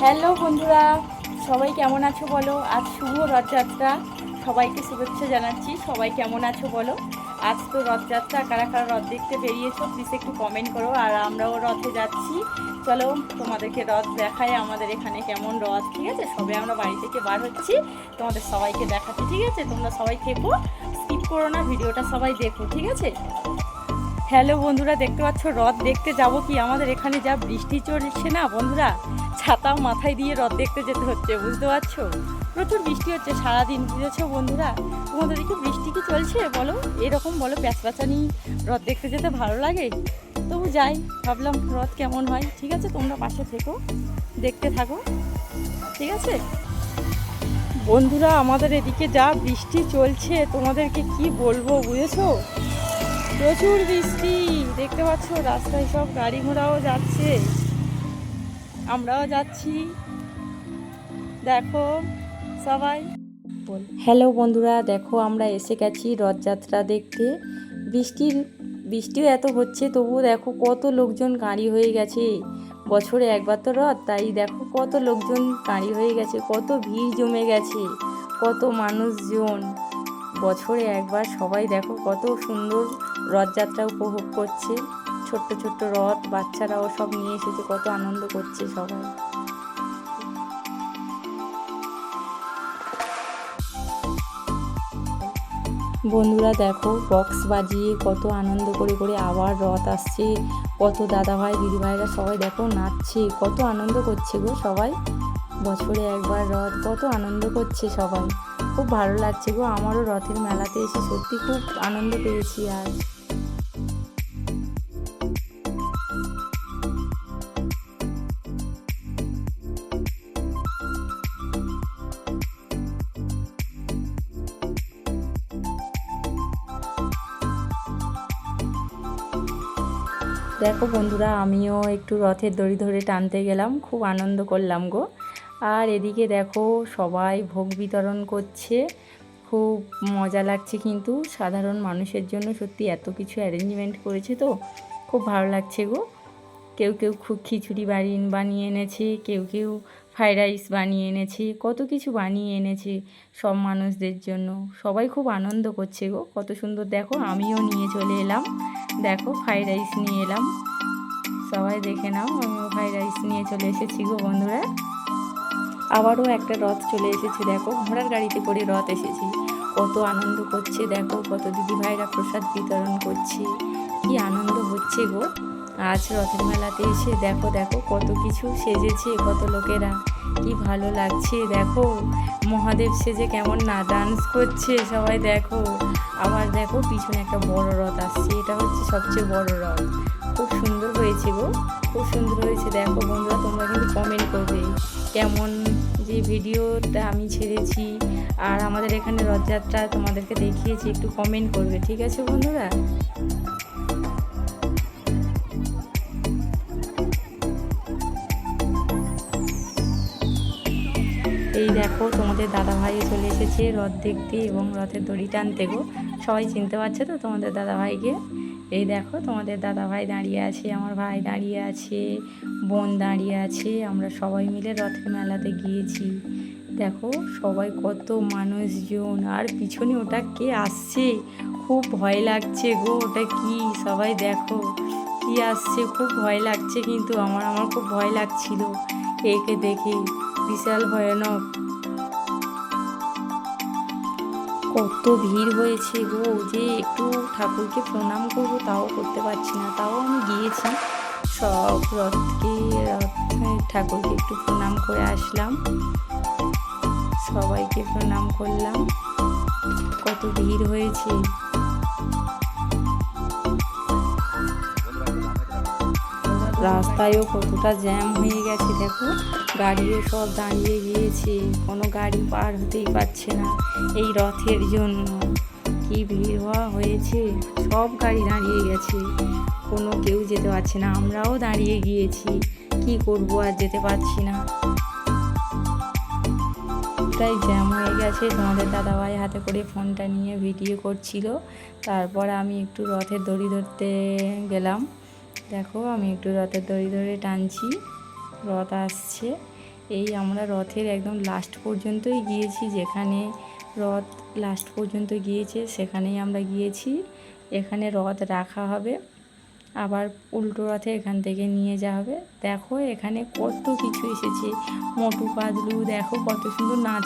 Hello বন্ধুরা, সবাই কেমন আছো বলো? আজ শুভ রথযাত্রা। সবাইকে শুভেচ্ছা জানাচ্ছি, সবাই কেমন আছো বলো? আজ তো রথযাত্রা, কারা কারা রথ দেখতে বেরিয়েছো প্লিজ একটু কমেন্ট করো, আর আমরাও রথে যাচ্ছি। চলো, তোমাদেরকে রথ দেখায় আমাদের এখানে কেমন রথ, ঠিক আছে? সবে আমরা বাড়ি থেকে বার হচ্ছি, তোমাদের সবাইকে দেখাচ্ছি, ঠিক আছে? তোমরা সবাই থেকো স্কিপ করো না, ভিডিওটা সবাই দেখো, ঠিক আছে? হ্যালো বন্ধুরা, দেখতে পাচ্ছ রথ দেখতে যাব কি? আমাদের এখানে যা বৃষ্টি চলছে না বন্ধুরা, ছাতাও মাথায় দিয়ে রথ দেখতে যেতে হচ্ছে, বুঝতে পারছ? প্রচুর বৃষ্টি হচ্ছে, সারাদিন বুঝেছ বন্ধুরা? তোমাদের দিকে বৃষ্টি কি চলছে? বলো, এরকম বলো প্যাঁচপ্যাচানি রথ দেখতে যেতে ভালো লাগে? তবু যাই, ভাবলাম রথ কেমন হয়, ঠিক আছে? তোমরা পাশে থেকো, দেখতে থাকো, ঠিক আছে? বন্ধুরা, আমাদের এদিকে যা বৃষ্টি চলছে, তোমাদেরকে কি বলব, বুঝেছ? প্রচুর বৃষ্টি। দেখতে পাচ্ছ, রাস্তায় সব গাড়ি ঘোড়াও যাচ্ছে। আমরাও যাচ্ছি। দেখো, সবাই। হ্যালো বন্ধুরা, দেখো আমরা এসে গেছি রথযাত্রা দেখতে। বৃষ্টির, বৃষ্টিও এত হচ্ছে, তবুও দেখো কত লোকজন গাড়ি হয়ে গেছে। বছরে একবার তো রথ, তাই দেখো কত লোকজন গাড়ি হয়ে গেছে, কত ভিড় জমে গেছে, কত মানুষজন। বছরে একবার সবাই দেখো কত সুন্দর রথযাত্রা উপভোগ করছে। ছোট্ট ছোট্ট রথ, বাচ্চারাও সব নিয়ে এসেছে, কত আনন্দ করছে সবাই। বন্ধুরা দেখো, বক্স বাজিয়ে কত আনন্দ করে করে আবার রথ আসছে। কত দাদাভাই, দিদিভাইরা সবাই দেখো নাচছে, কত আনন্দ করছে গো সবাই। বছরে একবার রথ, কত আনন্দ করছে সবাই। খুব ভালো লাগছে গো, আমারও রথের মেলাতে এসে সত্যি খুব আনন্দ পেয়েছি আজ। দেখো বন্ধুরা, আমিও একটু রথের দড়ি ধরে টানতে গেলাম, খুব আনন্দ করলাম গো। আর এদিকে দেখো সবাই ভোগ বিতরণ করছে, খুব মজা লাগছে কিন্তু, সাধারণ মানুষের জন্য সত্যি এত কিছু অ্যারেঞ্জমেন্ট করেছে তো, খুব ভালো লাগছে গো। কেউ কেউ খুব খিচুড়ি বাড়ি বানিয়ে এনেছে, কেউ কেউ ফ্রাইড রাইস বানিয়ে এনেছে, কত কিছু বানিয়ে এনেছে সব মানুষদের জন্য। সবাই খুব আনন্দ করছে গো, কত সুন্দর। দেখো আমিও নিয়ে চলে এলাম। দেখো ফ্রাইড রাইস নিয়ে এলাম। সবাই দেখে নাও, আমিও ফ্রাইড রাইস নিয়ে চলে এসেছি গো বন্ধুরা। আবারও একটা রথ চলে এসেছে, দেখো, ঘোড়ার গাড়িতে করে রথ এসেছি। কত আনন্দ করছে, দেখো, কত দিদিভাইরা প্রসাদ বিতরণ করছে। কি আনন্দ হচ্ছে গো। আজ রথের মেলাতে এসে দেখো দেখো, কত কিছু সেজেছে, কত লোকেরা। কি ভালো লাগছে, দেখো। মহাদেব সেজে কেমন না ডান্স করছে, সবাই দেখো। আবার দেখো, পিছনে একটা বড় রথ আসছে, এটা সবচেয়ে বড় রথ। খুব সুন্দর হয়েছে গো। খুব সুন্দর হয়েছে। দেখো বন্ধুরা, তোমরা কিন্তু কমেন্ট করবে কেমন যে ভিডিওটা আমি ছেড়েছি। আর আমাদের এখানে রথযাত্রা তোমাদেরকে দেখিয়েছি, একটু কমেন্ট করবে। ঠিক আছে বন্ধুরা? এই দেখো, তোমাদের দাদা ভাই চলে এসেছে রথ দেখতে এবং রথের দড়ি টানতে গো। সবাই চিনতে পারছে তো তোমাদের দাদা ভাইকে এই দেখো তোমাদের দাদা ভাই দাঁড়িয়ে আছে, আমার ভাই দাঁড়িয়ে আছে, বোন দাঁড়িয়ে আছে, আমরা সবাই মিলে রথের মেলাতে গিয়েছি। দেখো সবাই কত মানুষজন, আর পিছনে ওটা কে আসছে? খুব ভয় লাগছে গো, ওটা কি? সবাই দেখো কি আসছে, খুব ভয় লাগছে কিন্তু আমার আমার খুব ভয় লাগছিল। একে দেখে বিশাল ভয়ানক কত ভিড় হয়েছে গো যে একটু ঠাকুরকে প্রণাম করব তাও করতে পারছি না, তাও আমি গিয়েছি। সব রথকে, রথ ঠাকুরকে একটু প্রণাম করে আসলাম। সবাইকে প্রণাম করলাম। কত ভিড় হয়েছে। রাস্তায়ও কতটা জ্যাম হয়ে গেছে দেখো। গাড়িও সব দাঁড়িয়ে গিয়েছে, কোনো গাড়ি পার হতেই পারছে না এই রথের জন্য। কি ভিড় হওয়া হয়েছে? সব গাড়ি দাঁড়িয়ে গেছে, কোনো কেউ যেতে পারছে না, আমরাও দাঁড়িয়ে গিয়েছি, কি করব আর যেতে পারছি না। তাই জ্যাম হয়ে গেছে, তোমাদের দাদাভাই হাতে করে ফোনটা নিয়ে ভিডিও করছিল, তারপর আমি একটু রথের দড়ি ধরতে গেলাম। দেখো, আমি একটু রথের দড়ি ধরে টানছি। রথ আসছে। এই আমরা রথের একদম লাস্ট পর্যন্তই গিয়েছি। যেখানে রথ লাস্ট পর্যন্ত গিয়েছে, সেখানেই আমরা গিয়েছি। এখানে রথ রাখা হবে। আবার উল্টো রথে এখান থেকে নিয়ে যাওয়া হবে। দেখো, এখানে কত কিছু এসেছে। মোটু পাতলু, দেখো কত সুন্দর নাচ